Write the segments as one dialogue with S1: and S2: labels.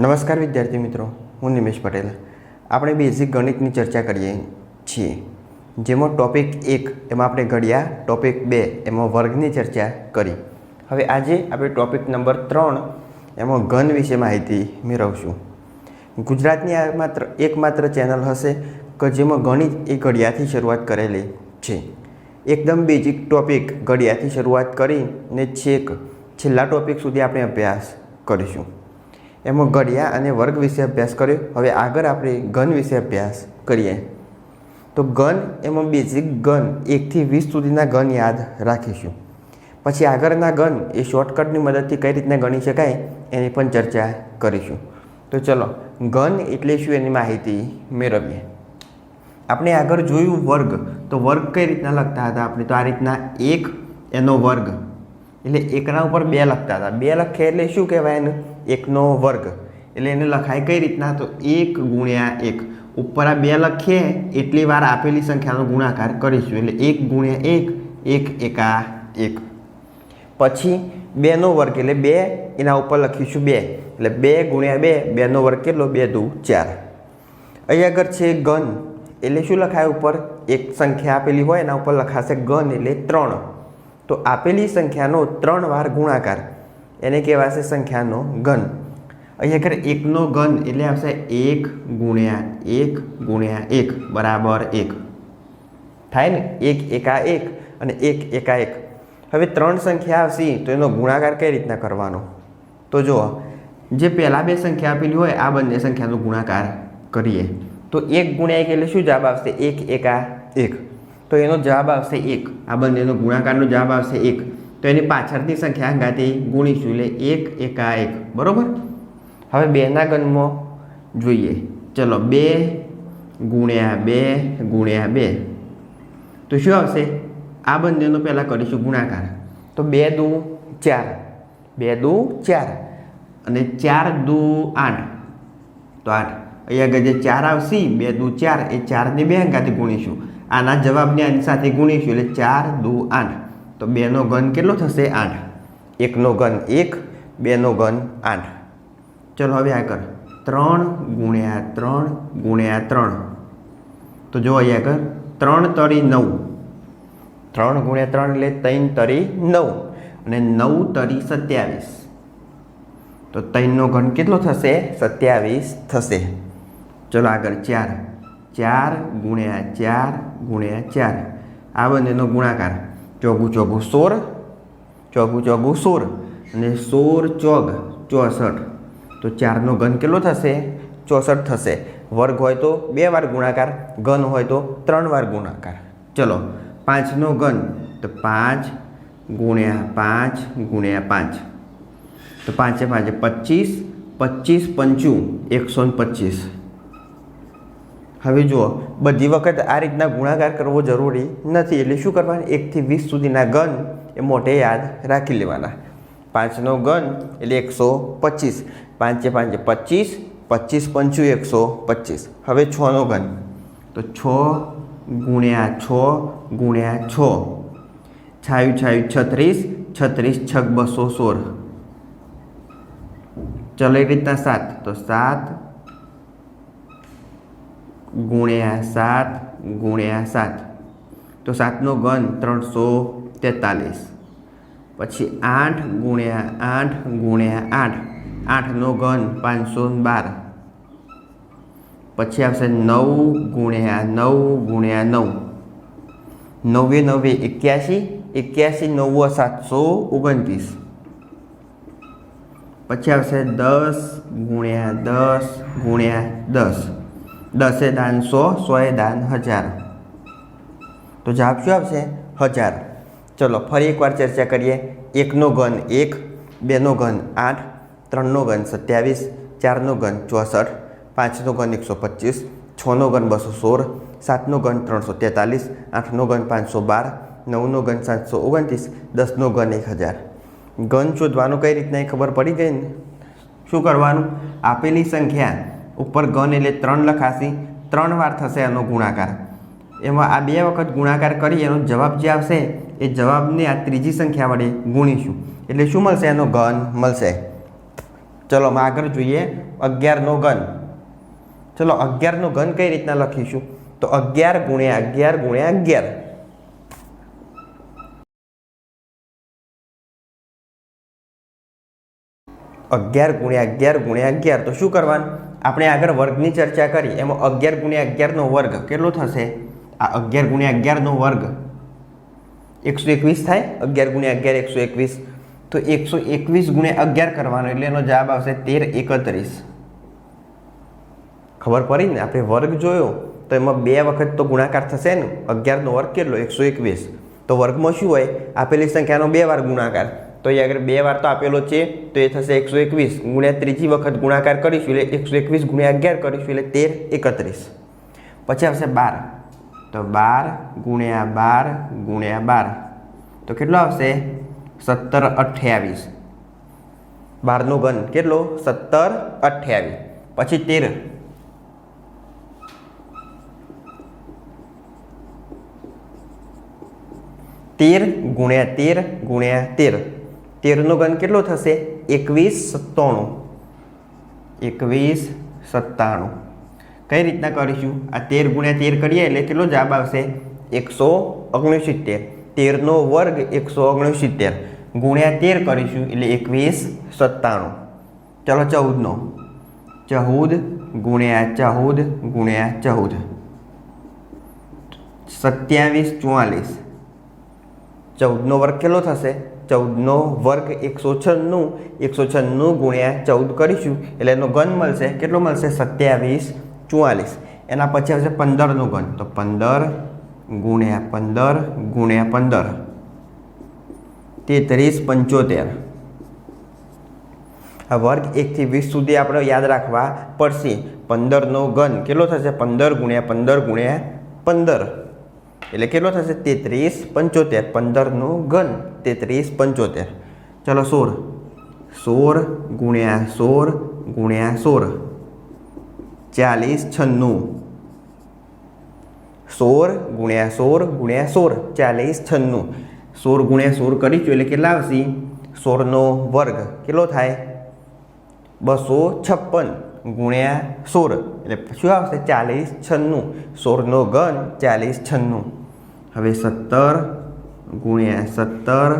S1: નમસ્કાર વિદ્યાર્થી મિત્રો, હું નિમેશ પટેલ. આપણે બેઝિક ગણિતની ચર્ચા કરીએ છીએ. જેમાં ટોપિક એક, એમાં આપણે ઘડિયા ટોપિક બે, એમાં વર્ગની ચર્ચા કરી. હવે આજે આપણે ટોપિક નંબર ત્રણ, એમાં ઘન વિશે માહિતી મેળવશું. ગુજરાતની આ માત્ર, એકમાત્ર ચેનલ હશે કે જેમાં ગણિત એ ઘડિયાથી શરૂઆત કરેલી છે. એકદમ બેઝિક ટોપિક ઘડિયાથી શરૂઆત કરીને છેક છેલ્લા ટોપિક સુધી આપણે અભ્યાસ કરીશું. એમાં ઘડિયા અને વર્ગ વિશે અભ્યાસ કર્યો. હવે આગળ આપણે ઘન વિશે અભ્યાસ કરીએ. તો ઘન એમાં બેઝિક ઘન એકથી વીસ સુધીના ઘન યાદ રાખીશું. પછી આગળના ઘન એ શોર્ટકટની મદદથી કઈ રીતના ગણી શકાય એની પણ ચર્ચા કરીશું. તો ચલો, ઘન એટલે શું એની માહિતી મેળવીએ. આપણે આગળ જોયું વર્ગ. તો વર્ગ કઈ રીતના લખતા હતા આપણે? તો આ રીતના એક એનો વર્ગ. એટલે એકના ઉપર બે લખતા હતા. બે લખે એટલે શું કહેવાય એને? એકનો વર્ગ. એટલે એને લખાય કઈ રીતના તો એક ગુણ્યા એક. ઉપર આ બે લખીએ, એટલી વાર આપેલી સંખ્યાનો ગુણાકાર કરીશું. એટલે એક ગુણ્યા એક એક એકા એક. પછી બેનો વર્ગ, એટલે બે, એના ઉપર લખીશું બે. એટલે બે ગુણ્યા બે, બેનો વર્ગ કેટલો? બે દુ ચાર. અહીં આગળ છે ઘન. એટલે શું લખાય ઉપર? એક સંખ્યા આપેલી હોય, એના ઉપર લખાશે ઘન, એટલે ત્રણ. તો આપેલી સંખ્યાનો ત્રણ વાર ગુણાકાર. એને કહેવાશે સંખ્યાનો ઘન. અહીંયા ખરે એકનો ઘન એટલે આવશે એક ગુણ્યા એક ગુણ્યા એક બરાબર એક. થાય ને? એક એકા એક અને એક એકા એક. હવે ત્રણ સંખ્યા આવશે, તો એનો ગુણાકાર કઈ રીતના કરવાનો? તો જુઓ, જે પહેલાં બે સંખ્યા આપેલી હોય, આ બંને સંખ્યાનો ગુણાકાર કરીએ. તો એક ગુણ્યા એક એટલે શું જવાબ આવશે? એક એકા એક. તો એનો જવાબ આવશે એક. આ બંનેનો ગુણાકારનો જવાબ આવશે એક. તો એની પાછળની સંખ્યા હંગાથી ગુણીશું એટલે એક, એકા એક. બરાબર? હવે બેના ગણમાં જોઈએ. ચલો, બે ગુણ્યા બે ગુણ્યા બે. તો શું આવશે? આ બંનેનો પહેલાં કરીશું ગુણાકાર. તો બે દુ ચાર. બે દુ ચાર. અને ચાર દુ આઠ. તો આઠ. અહીંયા આગળ જે ચાર આવશે, બે દુ ચાર, એ ચારને બે અંગાથી ગુણીશું. આના જવાબને આની સાથે ગુણીશું. એટલે ચાર દુ આઠ. તો બેનો ઘન કેટલો થશે? આઠ. એકનો ઘન એક, બેનો ઘન આઠ. ચલો હવે આગળ ત્રણ ગુણ્યા ત્રણ ગુણ્યા ત્રણ. તો જો અહીંયા આગળ ત્રણ તરી નવ. ત્રણ ગુણ્યા ત્રણ એટલે ત્રણ તરી નવ. અને નવ તરી સત્યાવીસ. તો ત્રણનો ઘન કેટલો થશે? સત્યાવીસ થશે. ચલો આગળ ચાર. ચાર ગુણ્યા ચાર ગુણ્યા ચાર. આ બંનેનો ગુણાકાર. ચોગું ચોગુ સોળ ચોગુ ચોગુ સોળ અને સોળ ચોગ ચોસઠ. તો ચારનો ઘન કેટલો થશે? ચોસઠ થશે. વર્ગ હોય તો બે વાર ગુણાકાર, ઘન હોય તો ત્રણ વાર ગુણાકાર. ચલો, પાંચનો ઘન, તો પાંચ ગુણ્યા પાંચ ગુણ્યા પાંચ. તો પાંચે પાંચે પચીસ પચીસ પંચું, એકસો ને પચીસ. હવે જુઓ, બધી વખત આ રીતના ગુણાકાર કરવો જરૂરી નથી. એટલે શું કરવાનું? એકથી વીસ સુધીના ગન એ મોટે યાદ રાખી લેવાના. પાંચનો ગન એટલે એકસો પચીસ. પાંચે પાંચે પચીસ પચીસ પંચું એકસો પચીસ. હવે છનો ગન તો છ ગુણ્યા છ ગુણ્યા છ. છાયું છાયું છત્રીસ છત્રીસ છક બસો સોળ. ચલો એ રીતના સાત. તો સાત ગુણ્યા સાત ગુણ્યા સાત. તો સાતનો ઘન ત્રણસો તેતાલીસ. પછી આઠ ગુણ્યા આઠ ગુણ્યા આઠ. આઠનો ઘન પાંચસો બાર. પછી આવશે નવ ગુણ્યા નવ ગુણ્યા નવ. નવે નવે એક્યાસી એક્યાસી નવ્વો સાતસો ઓગણત્રીસ. પછી આવશે દસ ગુણ્યા દસ ગુણ્યા દસ. દસે દાન સો, સોએ દાન હજાર. તો જવાબ શું આવશે? હજાર. ચલો, ફરી એકવાર ચર્ચા કરીએ. એકનો ઘન એક, બેનો ઘન આઠ, ત્રણનો ઘન સત્યાવીસ, ચારનો ઘન ચોસઠ, પાંચનો ઘન એકસો પચીસ, છનો ઘન બસો સોળ, સાતનો ઘન ત્રણસો તેતાલીસ, આઠનો ઘન પાંચસો બાર, નવનો ઘન સાતસો ઓગણત્રીસ, દસનો ઘન એક હજાર. ઘન શોધવાનું કઈ રીતના એ ખબર પડી ગઈ ને? શું કરવાનું? આપેલી સંખ્યા ઉપર ઘન એટલે ત્રણ લખાશે, ત્રણ વાર થશે એનો ગુણાકાર. એમાં આ બે વખત ગુણાકાર કરી એનો જવાબ જે આવશે, એ જવાબને આ ત્રીજી સંખ્યા વડે ગુણીશું. એટલે શું મળશે? એનો ઘન મળશે. ચલો આગળ જોઈએ. અગિયારનો ઘન ચલો, અગિયારનો ઘન કઈ રીતના લખીશું? તો અગિયાર ગુણ્યા અગિયાર ગુણ્યા અગિયાર. અગિયાર ગુણ્યા અગિયાર ગુણ્યા અગિયાર. તો શું કરવાનું? આપણે આગળ વર્ગની ચર્ચા કરી, એમાં અગિયાર ગુણ્યા અગિયારનો વર્ગ કેટલો થશે? આ અગિયાર ગુણ્યા અગિયારનો વર્ગ એકસો એકવીસ થાય? અગિયાર ગુણ્યા અગિયાર એકસો એકવીસ. તો એકસો એકવીસ ગુણ્યા અગિયાર કરવાનો, એટલે એનો જવાબ આવશે તેર એકત્રીસ. ખબર પડી ને? આપણે વર્ગ જોયો, તો એમાં બે વખત તો ગુણાકાર થશે ને? અગિયારનો વર્ગ કેટલો? એકસો એકવીસ. તો વર્ગમાં શું હોય? આપેલી સંખ્યાનો બે વાર ગુણાકાર. તો એ આગળ બે વાર તો આપેલો છે, તો એ થશે એકસો એકવીસ. ગુણ્યા ત્રીજી વખત ગુણાકાર કરીશું એટલે એકસો એકવીસ ગુણ્યા અગિયાર કરીશું એટલે તેર એકત્રીસ. પછી આવશે બાર. તો બાર ગુણ્યા બાર ગુણ્યા બાર. તો કેટલો આવશે? સત્તર અઠ્યાવીસ. બારનો ઘન કેટલો? સત્તર અઠ્યાવીસ. પછી તેર. તેર ગુણ્યા તેર ગુણ્યા તેર. તેરનો ઘન કેટલો થશે? એકવીસ સત્તાણું. એકવીસ સત્તાણું. કઈ રીતના કરીશું? આ તેર ગુણ્યા તેર કરીએ એટલે કેટલો જવાબ આવશે? એકસો ઓગણસિત્તેર. તેરનો વર્ગ એકસો ઓગણસિત્તેર. ગુણ્યા તેર કરીશું એટલે એકવીસ સત્તાણું. ચલો ચૌદનો. ચૌદ ગુણ્યા ચૌદ ગુણ્યા ચૌદ સત્યાવીસ ચુમ્માલીસ ચૌદનો વર્ગ કેટલો થશે? ચૌદનો વર્ગ એકસો છન્નું. એકસો છન્નું ગુણ્યા ચૌદ કરીશું, એટલે એનો ઘન મળશે. કેટલો મળશે? સત્યાવીસ ચુવાલીસ એના પછી આવશે પંદરનો ઘન. તો પંદર ગુણ્યા પંદર ગુણ્યા પંદર. તેત્રીસ પંચોતેર. આ વર્ગ એકથી વીસ સુધી આપણે યાદ રાખવા પડશે. પંદરનો ઘન. કેટલો થશે? પંદર ગુણ્યા પંદર ગુણ્યા પંદર. એટલે કેટલો થશે? તેત્રીસ પંચોતેર. પંદરનું ઘન. તેત્રીસ પંચોતેર. ચલો સોળ. સોળ ગુણ્યા સોળ ગુણ્યા સોળ. ચાલીસ છન્નું. સોળ ગુણ્યા સોળ ગુણ્યા સોળ. ચાલીસ છન્નું. સોળ ગુણ્યા સોળ કરીશું એટલે કેટલા આવશે? સોળનો વર્ગ. કેટલો થાય? બસો છપ્પન ગુણ્યા સોળ. એટલે શું આવશે? ચાલીસ છન્નું. સોળનો ઘન ચાલીસ છન્નું. હવે સત્તર ગુણ્યા સત્તર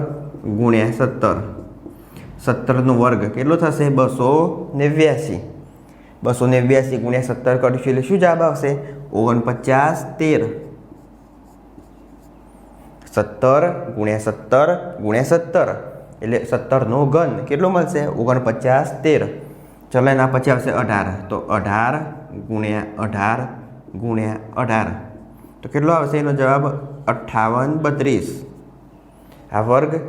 S1: ગુણ્યા સત્તર. સત્તરનો વર્ગ કેટલો થશે? બસો નેવ્યાસી. બસો નેવ્યાસી ગુણ્યા સત્તર કરીશું એટલે શું જવાબ આવશે? ઓગણપચાસ તેર. સત્તર ગુણ્યા સત્તર ગુણ્યા સત્તર. એટલે સત્તરનો ઘન કેટલો મળશે? ઓગણપચાસ તેર. ચલો એના પછી આવશે અઢાર. તો અઢાર ગુણ્યા અઢાર ગુણ્યા અઢાર. તો કેટલો આવશે એનો જવાબ? અઠ્ઠાવન, બત્રીસ. આ વર્ગ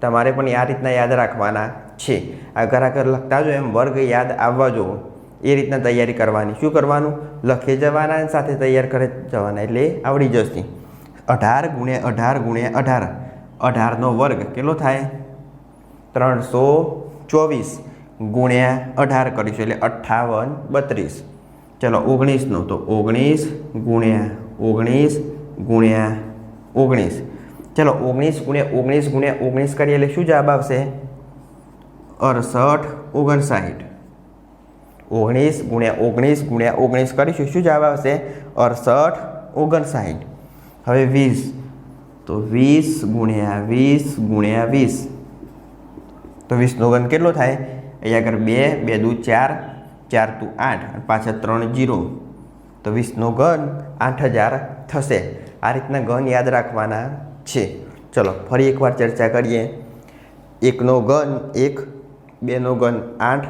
S1: તમારે પણ આ રીતના યાદ રાખવાના છે. આ ઘરાઘર લખતા જો એમ વર્ગ યાદ આવવા જુઓ. એ રીતના તૈયારી કરવાની. શું કરવાનું? લખી જવાના સાથે તૈયાર કરે જવાના. એટલે આવડી જશે. અઢાર ગુણ્યા અઢાર ગુણ્યા અઢાર. અઢારનો વર્ગ કેટલો થાય? ત્રણસો ચોવીસ ગુણ્યા અઢાર કરીશું. એટલે અઠ્ઠાવન, બત્રીસ. ચલો ઓગણીસનો. તો ઓગણીસ ગુણ્યા ઓગણીસ ગુણ્યા ઓગણીસ. ચલો, ઓગણીસ ગુણ્યા ઓગણીસ ગુણ્યા ઓગણીસ કરીએ એટલે શું જવાબ આવશે? અડસઠ ઓગણસાઠ. ઓગણીસ ગુણ્યા ઓગણીસ ગુણ્યા ઓગણીસ કરીશું. શું જવાબ આવશે? અડસઠ ઓગણસાઠ. હવે વીસ. તો વીસ ગુણ્યા વીસ ગુણ્યા વીસ. તો વીસનો ઘન કેટલો થાય? અહીંયા આગળ બે બે દુ ચાર ચાર તું આઠ. પાછળ ત્રણ જીરો. તો વીસનો ઘન આઠ હજાર થશે. આ રીતના ઘન યાદ રાખવાના છે. ચલો, ફરી એકવાર ચર્ચા કરીએ. એકનો ઘન એક, બેનો ઘન આઠ,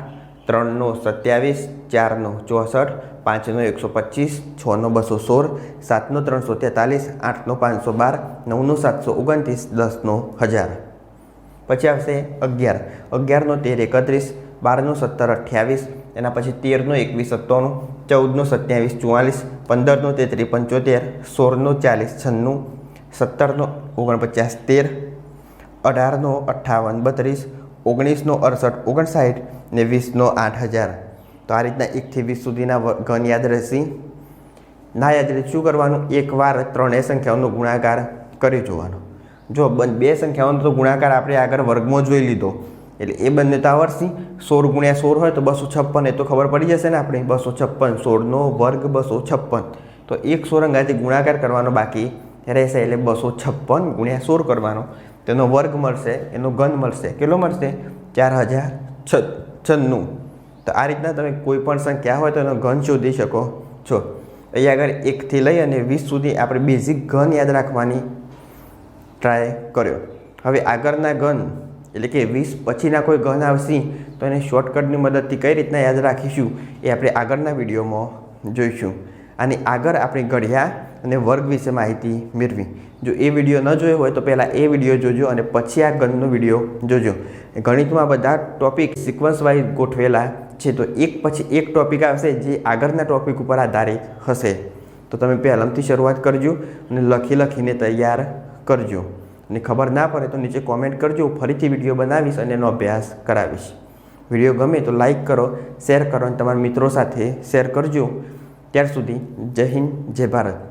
S1: ત્રણનો સત્યાવીસ, ચારનો ચોસઠ, પાંચનો એકસો પચીસ, છનો બસો સોળ, સાતનો ત્રણસો તેતાલીસ, આઠનો પાંચસો બાર, નવનો સાતસો ઓગણત્રીસ, દસનો હજાર. પછી આવશે અગિયાર. અગિયારનો તેર એકત્રીસ, બારનો સત્તર અઠ્યાવીસ, એના પછી તેરનો એકવીસ સત્તાણું ચૌદનો સત્યાવીસ ચુમ્માલીસ પંદરનો તેત્રીસ, પંચોતેર, સોળનું ચાલીસ, છન્નું, સત્તરનો ઓગણપચાસ, તેર, અઢારનો અઠ્ઠાવન, બત્રીસ, ઓગણીસનો અડસઠ, ઓગણસાઠ ને વીસનો આઠ હજાર. તો આ રીતના એકથી વીસ સુધીના ઘન યાદ રહેશે. ના યાદ રહે શું કરવાનું? એકવાર ત્રણેય સંખ્યાઓનો ગુણાકાર કરી જોવાનો. જો બે સંખ્યાઓનો તો ગુણાકાર આપણે આગળ વર્ગમાં જોઈ લીધો. એટલે એ બંને તો આવડશે સોળ ગુણ્યા સોળ હોય તો બસો છપ્પન, એ તો ખબર પડી જશે ને આપણે. બસો છપ્પન, સોળનો વર્ગ બસો છપ્પન. તો એક સોરંગાથી ગુણાકાર કરવાનો બાકી રહેશે એટલે બસો છપ્પન ગુણ્યા સોળ કરવાનો. તેનો વર્ગ મળશે, એનો ઘન મળશે. કેટલો મળશે? ચાર હજાર છ, છન્નું. તો આ રીતના તમે કોઈ પણ સંખ્યા હોય તો એનો ઘન શોધી શકો છો. અહીં આગળ એકથી લઈ અને વીસ સુધી આપણે બેઝિક ઘન યાદ રાખવાની ટ્રાય કર્યો. હવે આગળના ઘન એટલે કે વીસ પછીના કોઈ ઘન આવશે, તો એને શોર્ટકટની મદદથી કઈ રીતના યાદ રાખીશું એ આપણે આગળના વિડીયોમાં જોઈશું. અને આગળ આપણે ઘડિયા અને વર્ગ વિશે માહિતી મેળવી. જો એ વીડિયો ન જોયો હોય તો પહેલાં એ વીડિયો જોજો અને પછી આ ગણનો વીડિયો જોજો. ગણિતમાં બધા ટોપિક સિક્વન્સ વાઇઝ ગોઠવેલા છે, તો એક પછી એક ટોપિક આવશે જે આગળના ટોપિક ઉપર આધારિત હશે. તો તમે પહેલાંથી શરૂઆત કરજો અને લખી લખીને તૈયાર કરજો. અને ખબર ના પડે તો નીચે કોમેન્ટ કરજો. ફરીથી વીડિયો બનાવીશ અને એનો અભ્યાસ કરાવીશ. વીડિયો ગમે તો લાઈક કરો શેર કરો અને તમારા મિત્રો સાથે શેર કરજો. ત્યાર સુધી જય હિન્દ, જય ભારત.